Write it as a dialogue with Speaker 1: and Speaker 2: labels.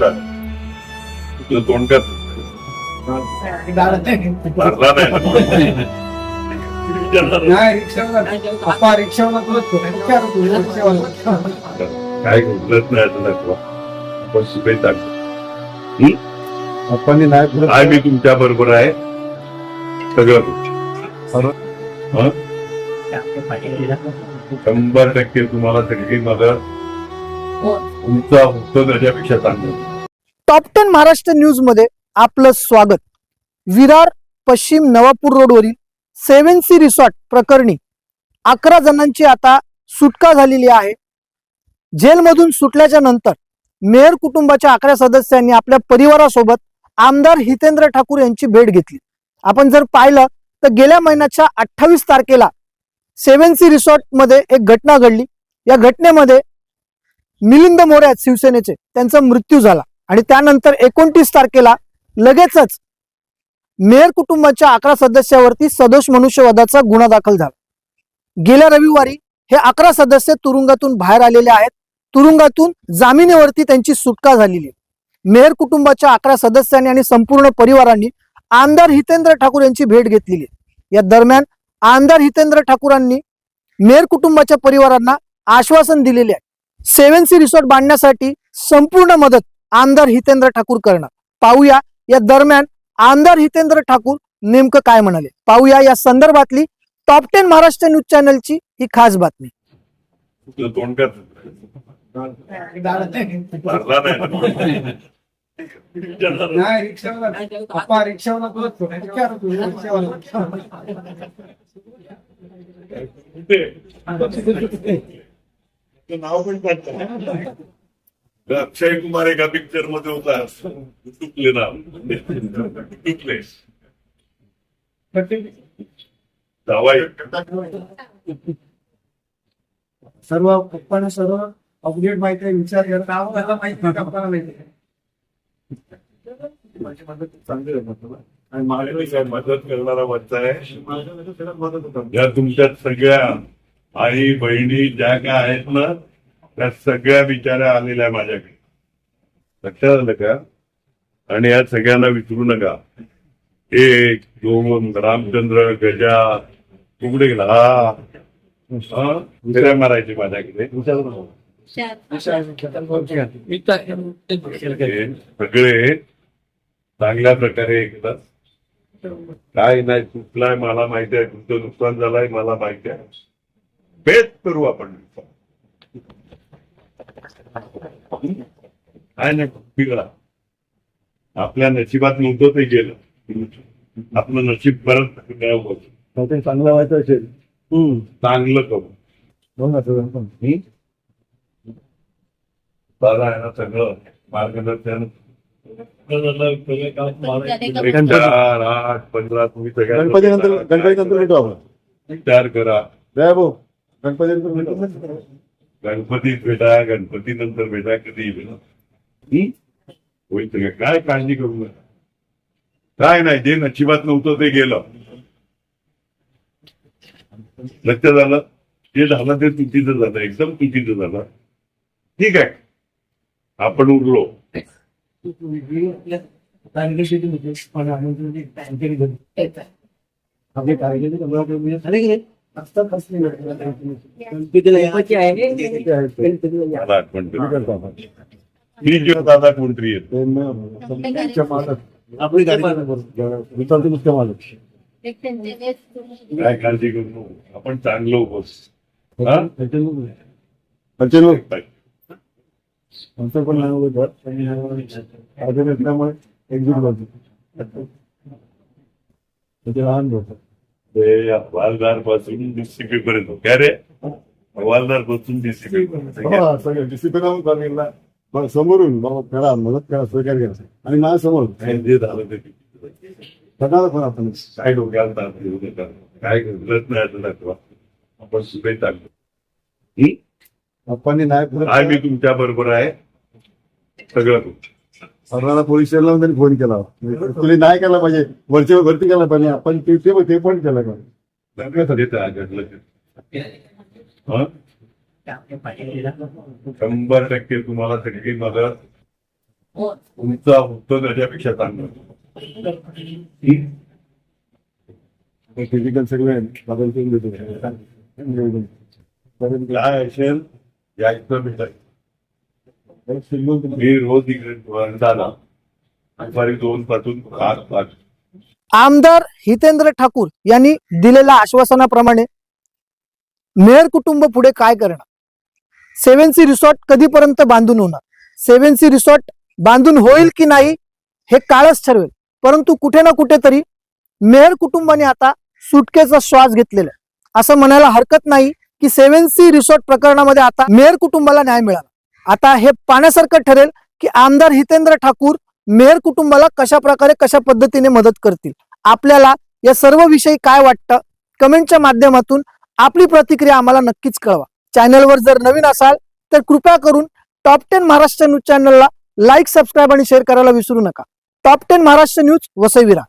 Speaker 1: तुझं तोंड का भरला नाही. काय घडलंच नाही असं दाखवा. आपण सुपे टाकतो
Speaker 2: आपण नाही बोलत.
Speaker 1: काय मी तुमच्या बरोबर आहे? सगळं हं? शंभर टक्के तुम्हाला सगळी मदत. तुमचा त्याच्यापेक्षा चांगलं.
Speaker 3: टॉप टेन महाराष्ट्र न्यूजमध्ये आपलं स्वागत. विरार पश्चिम नवापूर रोडवरील सेव्हन सी रिसॉर्ट प्रकरणी अकरा जणांची आता सुटका झालेली आहे. जेलमधून सुटल्याच्या नंतर मेयर कुटुंबाच्या अकरा सदस्यांनी आपल्या परिवारासोबत आमदार हितेंद्र ठाकूर यांची भेट घेतली. आपण जर पाहिलं तर गेल्या महिन्याच्या अठ्ठावीस तारखेला सेव्हन सी रिसॉर्टमध्ये एक घटना घडली. या घटनेमध्ये मिलिंद मोरे आहेत शिवसेनेचे. त्यांचा मृत्यू झाला. आणि त्यानंतर एकोणतीस तारखेला लगेचच मेयर कुटुंबाच्या अकरा सदस्यावरती सदोष मनुष्यवादाचा गुन्हा दाखल झाला. गेल्या रविवारी हे अकरा सदस्य तुरुंगातून बाहेर आलेले आहेत. तुरुंगातून जामिनीवरती त्यांची सुटका झालेली आहे. मेयर कुटुंबाच्या अकरा सदस्यांनी आणि संपूर्ण परिवारांनी आमदार हितेंद्र ठाकूर यांची भेट घेतलेली या दरम्यान आमदार हितेंद्र ठाकूरांनी मेयर कुटुंबाच्या परिवारांना आश्वासन दिलेले आहे. सेव्हन सी रिसॉर्ट बांधण्यासाठी संपूर्ण मदत आमदार हितेंद्र ठाकूर करणार. पाहूया या दरम्यान आमदार हितेंद्र ठाकूर नेमकं काय म्हणाले. पाहूया या संदर्भातली टॉप टेन महाराष्ट्र न्यूज चॅनलची ही खास बातमी.
Speaker 2: तू,
Speaker 1: नाव पण काढतं. अक्षय कुमार एका पिक्चरमध्ये होता. चुकले नाव. चुकले
Speaker 2: सर्व पप्पांना सर्व अपडेट माहिती आहे विचार करत माहिती नाही, पप्पाला माहिती आहे. माझी मदत चांगली. आणि
Speaker 1: मदत करणारा बच्चा आहे.
Speaker 2: माझ्या मदत होता.
Speaker 1: या तुमच्या सगळ्या आई बहिणी ज्या काय आहेत ना त्या सगळ्या बिचाऱ्या आलेल्या माझ्याकडे. लक्षात आलं का? आणि या सगळ्यांना विसरू नका. एक दोन रामचंद्र गजा तुकडे गेला. हा? फेऱ्या मारायचे माझ्याकडे. सगळे चांगल्या प्रकारे ऐकतात काय नाही चुकलाय मला माहिती आहे. तुमचं नुकसान झालंय मला माहिती आहे. बेत करू आपण. काय नाही बिघडा. आपल्या नशिबात नव्हतं ते गेलं. आपलं नशीब परत
Speaker 2: चांगलं व्हायचं असेल.
Speaker 1: चांगलं करू. दादा आहे ना सगळं मार्गदर्शन चार आठ पंधरा तुम्ही
Speaker 4: गणपती नंतर
Speaker 1: सगळ्या
Speaker 4: गणपती नंतर भेटू आपण
Speaker 1: विचार करा
Speaker 4: भाऊ गणपती नंतर भेटू
Speaker 1: गणपतीत भेटा गणपती नंतर भेटा कधी भेटा. हं? होईल सगळं काय काळजी करू नका. काय नाही जे नशिबात नव्हतं ते गेलं. लक्षात आलं जे झालं ते चुकीचं झालं. एकदम चुकीचं झालं. ठीक आहे. आपण उरलो.
Speaker 2: आपले
Speaker 1: मला आठवण करून. मी जेव्हा दादा कोणतरी येतो
Speaker 4: आपली गाडी मी चालते नुसतं मालक
Speaker 1: काय काळजी करू नको. आपण चांगलो बस हा?
Speaker 4: आमचं पण नाही होत अजून असल्यामुळे एकजूट म्हणजे लहान होतं
Speaker 1: ते हवालदारपासून डीसीपी पर्यंत. काय रे? हवालदारपासून डीसीपी
Speaker 4: हा, सगळं डिसिप्लिन चालेल मग समोरून बाबा करा मदत करा सहकार्य करा. आणि माझ्यासमोर
Speaker 1: जे झालं ते
Speaker 4: करणार पण आपण
Speaker 1: काय डोक्याला ताप नका काय घडलंच नाही असं दाखवा आपण सुपे टाकतो.
Speaker 4: आपण नाही
Speaker 1: काय मी तुमच्या बरोबर आहे. सगळं करू.
Speaker 4: सर्वांना पोलीस स्टेशनला लावून त्यांनी फोन केला. तुम्ही नाही केला पाहिजे. वरच्या भरती केला पाहिजे. आपण ते पण केलं.
Speaker 1: हं? शंभर टक्के तुम्हाला सगळी मदत. तुमचा होतो त्याच्यापेक्षा चांगलं.
Speaker 4: फिजिकल सगळे बदल करून देतो.
Speaker 1: काय असेल यायचं भेटायचं मी रोज इकडे दोन पासून
Speaker 3: आमदार हितेंद्र ठाकूर यांनी दिलेल्या आश्वासनाप्रमाणे मेहर कुटुंब पुढे काय करणार? सेव्हन सी रिसॉर्ट कधीपर्यंत बांधून होणार? सेव्हन सी रिसॉर्ट बांधून होईल की नाही हे काळच ठरवेल. परंतु कुठे ना कुठेतरी मेहर कुटुंबाने आता सुटकेचा श्वास घेतलेला आहे. असं म्हणायला हरकत नाही की सेव्हन सी रिसॉर्ट प्रकरणामध्ये आता मेहर कुटुंबाला न्याय मिळाला. आता हे पाण्यासारखं ठरेल की आमदार हितेंद्र ठाकूर मेहर कुटुंबाला कशा प्रकारे कशा पद्धतीने मदत करतील? आपल्याला या सर्व विषयी काय वाटतं? कमेंटच्या माध्यमातून आपली प्रतिक्रिया आम्हाला नक्कीच कळवा. चॅनलवर जर नवीन असाल तर कृपया करून टॉप टेन महाराष्ट्र न्यूज चॅनलला लाईक सबस्क्राईब आणि शेअर करायला विसरू नका. Top ten Maharashtra news वसईविरा